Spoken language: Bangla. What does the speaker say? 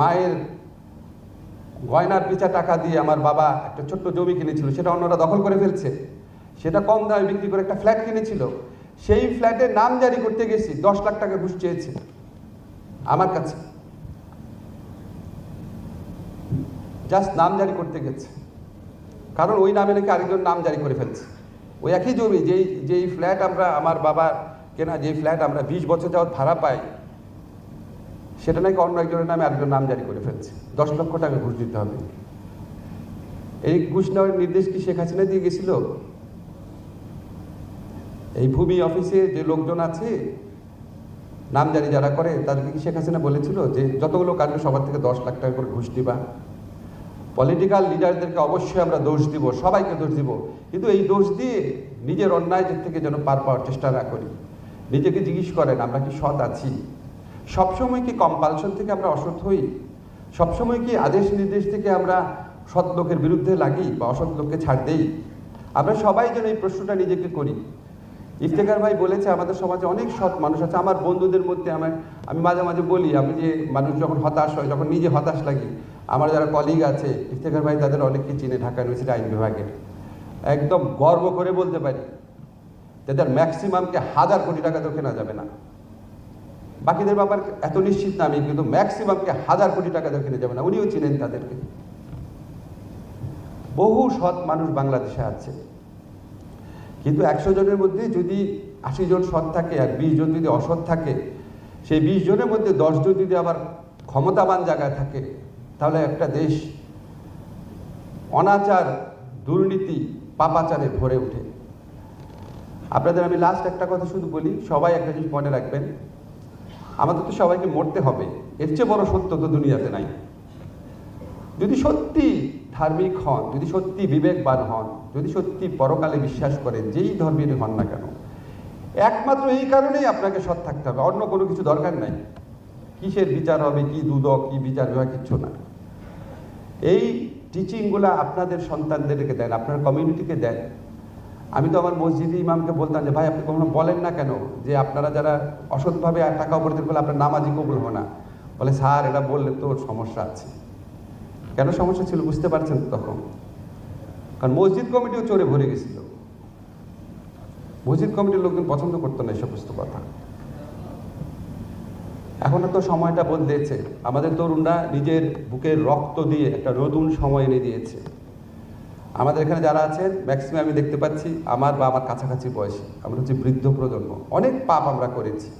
মায়ের গয়নার পিছা টাকা দিয়ে আমার বাবা একটা ছোট্ট জমি কিনেছিল, সেটা অন্যরা দখল করে ফেলছে। সেটা কম দামে বিক্রি করে একটা ফ্ল্যাট কিনেছিল। সেই ফ্ল্যাটের নাম জারি করতে গেছি, দশ লাখ টাকা ঘুষ চেয়েছে আমার কাছে। জাস্ট নাম জারি করতে গেছে। কারণ ওই নামে নাকি আরেকজন নাম জারি করে ফেলছে। ওই একই জমি, যেই যেই ফ্ল্যাট আমরা, আমার বাবার কেনা, যেই ফ্ল্যাট আমরা বিশ বছর যাওয়ার ভাড়া পাই সেটা নাকি অন্য একজনের নামে আরেকজন নাম জারি করে ফেলছে। দশ লক্ষ টাকা ঘুষ দিতে হবে। এই ঘুষ নেওয়ার নির্দেশ কি শেখ হাসিনা দিয়ে গেছিল? এই ভূমি অফিসে যে লোকজন আছে নামজারি যারা করে, তাদেরকে কি শেখ হাসিনা বলেছিল যে যতগুলো কাজে সবার থেকে দশ লাখ টাকা করে ঘুষ দিবা? পলিটিক্যাল লিডারদেরকে অবশ্যই আমরা দোষ দিব, সবাইকে দোষ দিব। কিন্তু এই দোষ দিয়ে নিজের অন্যায় থেকে যেন পার পাওয়ার চেষ্টা না করি। নিজেকে জিজ্ঞেস করেন, আমরা কি সৎ আছি? সবসময় কি কম্পালশন থেকে আমরা অসৎ হই? সবসময় কি আদেশ নির্দেশ থেকে আমরা সৎ লোকের বিরুদ্ধে লাগি বা অসৎ লোককে ছাড় দেই? আমরা সবাই যেন এই প্রশ্নটা নিজেকে করি। ইফতেখার ভাই বলেছে, আমাদের সমাজে অনেক সৎ মানুষ আছে। আমার বন্ধুদের মধ্যে আমার, আমি মাঝে মাঝে বলি, আমি যে মানুষ যখন হতাশ হয়, যখন নিজে হতাশ লাগি, আমার যারা কলিগ আছে, ইফতেখার ভাই তাদের অনেককে চিনে ঢাকা ইউনিভার্সিটি আইন বিভাগের একদম গর্ব করে বলতে পারি। তাদের ম্যাক্সিমামকে হাজার কোটি টাকা তো কেনা যাবে না। বাকিদের ব্যাপার এত নিশ্চিত না আমি, কিন্তু ম্যাক্সিমামকে হাজার কোটি টাকা কিনে যাবে না। উনিও চিনেন তাদেরকে। বহু সৎ মানুষ বাংলাদেশে আছে। কিন্তু একশো জনের মধ্যে যদি আশি জন সৎ থাকে আর বিশ জন যদি অসৎ থাকে, সেই বিশ জনের মধ্যে দশ জন যদি আবার ক্ষমতাবান জায়গায় থাকে, তাহলে একটা দেশ অনাচার, দুর্নীতি, পাপাচারে ভরে ওঠে। আপনাদের আমি লাস্ট একটা কথা শুধু বলি, সবাই একটা জিনিস মনে রাখবেন আমাদের তো সবাইকে মরতে হবে। এর চেয়ে বড় সত্য তো দুনিয়াতে নাই। যদি সত্যি ধার্মিক হন, যদি সত্যি বিবেকবান হন, যদি সত্যি পরকালে বিশ্বাস করেন, যেই ধর্মের হন না কেন, একমাত্র এই কারণেই আপনাকে সৎ থাকতে হবে। অন্য কোনো কিছু দরকার নাই। কিসের বিচার হবে, কি দুদক, কি বিচার বিভাগ কিচ্ছু না। এই টিচিংগুলো আপনাদের সন্তানদেরকে দেন, আপনার কমিউনিটিকে দেন। আমি তো আমার মসজিদে ইমামকে বলতাম যে, ভাই, আপনি কখনো বলেন না কেন যে আপনারা যারা অসৎভাবে টাকা উপার্জন করলে আপনার নামাজি কবুল হবে না? বলে, স্যার, এটা বললে তো সমস্যা আছে। কেন সমস্যা ছিল বুঝতে পারছেন তখন? কারণ মসজিদ কমিটিও চোরে ভরে গেছিল। মসজিদ কমিটির লোকজন পছন্দ করতো না এই সমস্ত কথা। এখন তো সময়টা বদলেছে। আমাদের তরুণরা নিজের বুকের রক্ত দিয়ে একটা নতুন সময় এনে দিয়েছে। আমাদের এখানে যারা আছেন ম্যাক্সিমাম আমি দেখতে পাচ্ছি আমার বা আমার কাছাকাছি বয়সী, আমরা হচ্ছে বৃদ্ধ প্রজন্ম। অনেক পাপ আমরা করেছি।